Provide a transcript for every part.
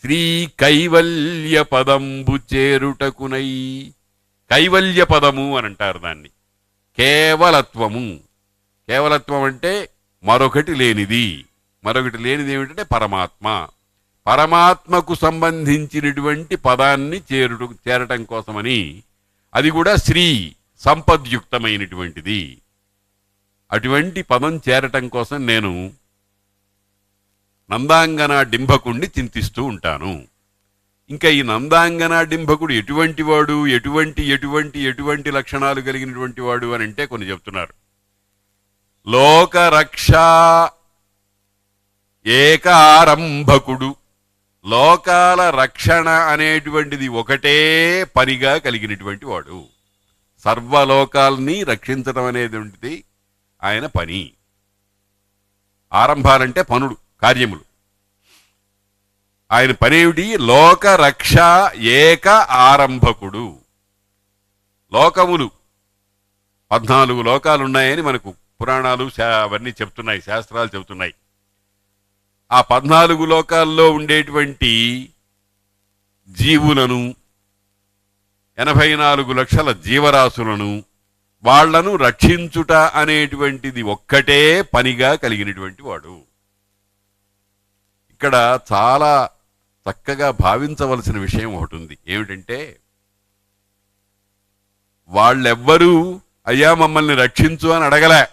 శ్రీ కైవల్య పదంబు చేరుటకునై. కైవల్య పదము అని అంటారు దాన్ని. కేవలత్వము. కేవలత్వం అంటే మరొకటి లేనిది. మరొకటి లేనిది ఏమిటంటే పరమాత్మ. పరమాత్మకు సంబంధించినటువంటి పదాన్ని చేరుట చేరటం కోసమని. అది కూడా శ్రీ సంపద్యుక్తమైనటువంటిది. అటువంటి పదం చేరటం కోసం నేను నందాంగన డింభకుణ్ణి చింతిస్తూ ఉంటాను. ఇంకా ఈ నందాంగన డింభకుడు ఎటువంటి వాడు? ఎటువంటి ఎటువంటి ఎటువంటి లక్షణాలు కలిగినటువంటి వాడు అని అంటే కొన్ని చెప్తున్నారు. లోకరక్ష ఏకారంభకుడు. లోకాల రక్షణ అనేటువంటిది ఒకటే పనిగా కలిగినటువంటి వాడు. సర్వలోకాల్ని రక్షించడం అనేటువంటిది ఆయన పని. ఆరంభాలంటే పనుడు. కార్యములు. ఆయన పనేమిటి? లోకరక్ష ఏక ఆరంభకుడు. లోకములు. పద్నాలుగు లోకాలు ఉన్నాయని మనకు పురాణాలు అవన్నీ చెప్తున్నాయి శాస్త్రాలు చెబుతున్నాయి. ఆ పద్నాలుగు లోకాల్లో ఉండేటువంటి జీవులను ఎనభై నాలుగు లక్షల జీవరాశులను వాళ్ళను రక్షించుట అనేటువంటిది ఒక్కటే పనిగా కలిగినటువంటి వాడు. ఇక్కడ చాలా చక్కగా భావించవలసిన విషయం ఒకటి ఉంది ఏమిటంటే వాళ్ళెవ్వరూ అయ్యా మమ్మల్ని రక్షించు అని అడగలే.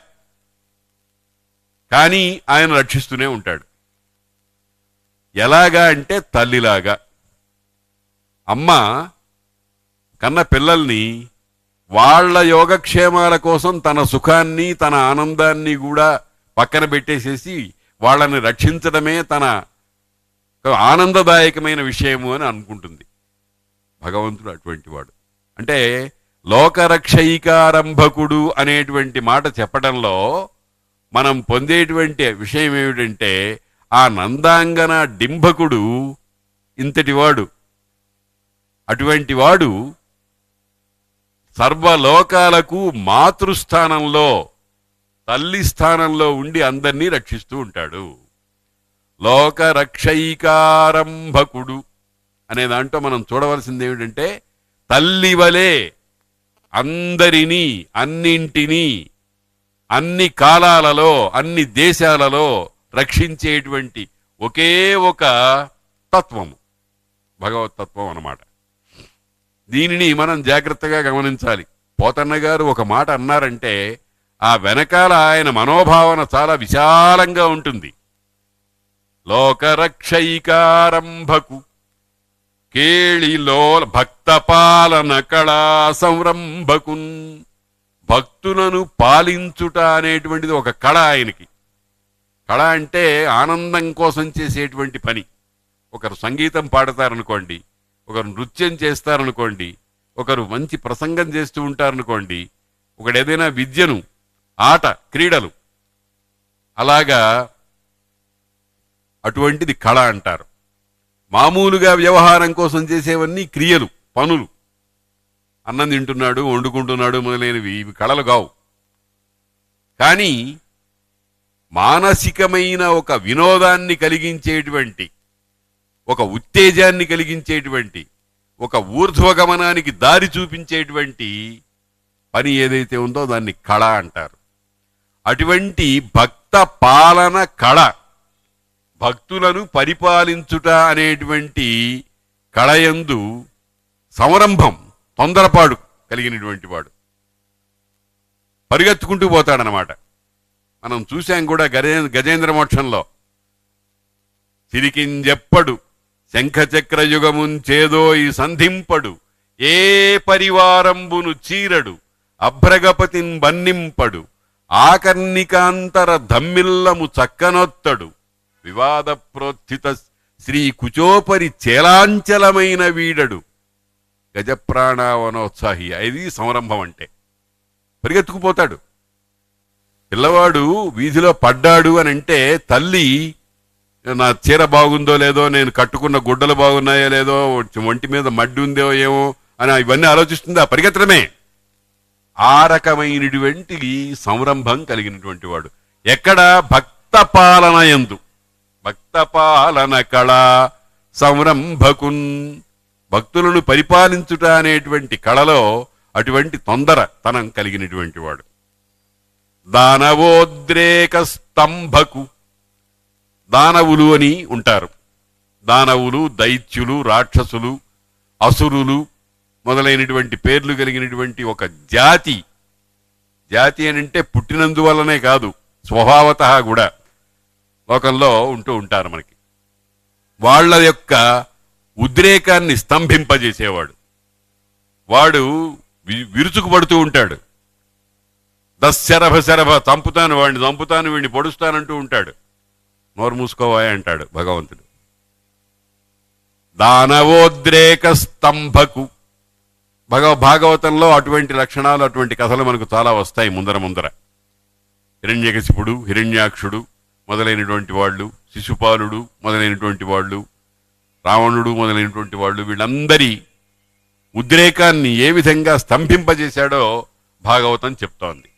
కానీ ఆయన రక్షిస్తూనే ఉంటాడు. ఎలాగా అంటే తల్లిలాగా. అమ్మ కన్న పిల్లల్ని వాళ్ళ యోగక్షేమాల కోసం తన సుఖాన్ని తన ఆనందాన్ని కూడా పక్కన పెట్టేసేసి వాళ్ళని రక్షించడమే తన ఆనందదాయకమైన విషయము అని అనుకుంటుంది. భగవంతుడు అటువంటి వాడు. అంటే లోకరక్షైకారంభకుడు అనేటువంటి మాట చెప్పడంలో మనం పొందేటువంటి విషయం ఏమిటంటే ఆ నందాంగన డింభకుడు ఇంతటివాడు అటువంటి వాడు సర్వలోకాలకు మాతృస్థానంలో తల్లి స్థానంలో ఉండి అందరినీ రక్షిస్తూ ఉంటాడు. లోకరక్షైకారంభకుడు. అనే దాంట్లో మనం చూడవలసింది ఏమిటంటే తల్లి వలె అందరినీ అన్నింటినీ అన్ని కాలాలలో అన్ని దేశాలలో రక్షించేటువంటి ఒకే ఒక తత్వము. భగవతత్వం అన్నమాట. దీనిని మనం జాగ్రత్తగా గమనించాలి. పోతన్న గారు ఒక మాట అన్నారంటే ఆ వెనకాల ఆయన మనోభావన చాలా విశాలంగా ఉంటుంది. లోకరక్షైకారంభకు. కేళిలో భక్తపాలన కళా సంరంభకున్ భక్తులను పాలించుట అనేటువంటిది ఒక కళ ఆయనకి. కళ అంటే ఆనందం కోసం చేసేటువంటి పని. ఒకరు సంగీతం పాడతారనుకోండి ఒకరు నృత్యం చేస్తారనుకోండి ఒకరు మంచి ప్రసంగం చేస్తూ ఉంటారనుకోండి ఒకడు ఏదైనా విద్యను ఆట క్రీడలు అలాగా అటువంటిది కళ అంటారు. మామూలుగా వ్యవహారం కోసం చేసేవన్నీ క్రియలు పనులు. అన్నం తింటున్నాడు వండుకుంటున్నాడు మొదలైనవి ఇవి కళలు కావు. కానీ మానసికమైన ఒక వినోదాన్ని కలిగించేటువంటి ఒక ఉత్తేజాన్ని కలిగించేటువంటి ఒక ఊర్ధ్వగమనానికి దారి చూపించేటువంటి పని ఏదైతే ఉందో దాన్ని కళ అంటారు. అటువంటి భక్త పాలన కళ. భక్తులను పరిపాలించుట అనేటువంటి కళయందు సంరంభం తొందరపాడు కలిగినటువంటి వాడు. పరిగెత్తుకుంటూ పోతాడనమాట మనం చూశాం కూడా గజే గజేంద్ర మోక్షంలో. సిరికింజెప్పడు శంఖచక్ర యుగముంచేదో ఈ సంధింపడు ఏ పరివారంబును చీరడు అభ్రగపతిన్ బన్నింపడు ఆకర్ణికాంతర దమ్మిల్లము చక్కనొత్తడు. వివాద ప్రోత్థిత శ్రీ కుచోపరి చేలాంచలమైన వీడడు. గజప్రాణావనోత్సాహి. అది సంరంభం అంటే పరిగెత్తుకుపోతాడు. పిల్లవాడు వీధిలో పడ్డాడు అని అంటే తల్లి నా చీర బాగుందో లేదో నేను కట్టుకున్న గుడ్డలు బాగున్నాయో లేదో ఒంటి మీద మడ్డి ఉందో ఏమో అని ఇవన్నీ ఆలోచిస్తుంది. ఆ పరిగెత్తడమే. ఆ రకమైనటువంటి సంరంభం కలిగినటువంటి వాడు. ఎక్కడ భక్త పాలన ఎందు. భక్త పాలన కళ సంరంభకున్. భక్తులను పరిపాలించుట అనేటువంటి కళలో అటువంటి తొందర తనం కలిగినటువంటి వాడు. దానవోద్రేక స్తంభకు. దానవులు అని ఉంటారు. దానవులు దైత్యులు రాక్షసులు అసురులు మొదలైనటువంటి పేర్లు కలిగినటువంటి ఒక జాతి. జాతి అని అంటే పుట్టినందువల్లనే కాదు స్వభావత కూడా. లోకంలో ఉంటూ ఉంటారు మనకి. వాళ్ళ యొక్క ఉద్రేకాన్ని స్తంభింపజేసేవాడు. వాడు వి- విరుచుకుపడుతూ ఉంటాడు. దశరభ శరభ చంపుతాను వాడిని చంపుతాను వీడిని పొడుస్తానంటూ ఉంటాడు. నోరు మూసుకోవా అంటాడు భగవంతుడు. దానవోద్రేక స్తంభకు. భగవ భాగవతంలో అటువంటి లక్షణాలు అటువంటి కథలు మనకు చాలా వస్తాయి ముందర ముందర. హిరణ్యకశిపుడు హిరణ్యాక్షుడు మొదలైనటువంటి వాళ్ళు శిశుపాలుడు మొదలైనటువంటి వాళ్ళు రావణుడు మొదలైనటువంటి వాళ్ళు వీళ్ళందరి ఉద్రేకాన్ని ఏ విధంగా స్తంభింపజేశాడో భాగవతం చెప్తోంది.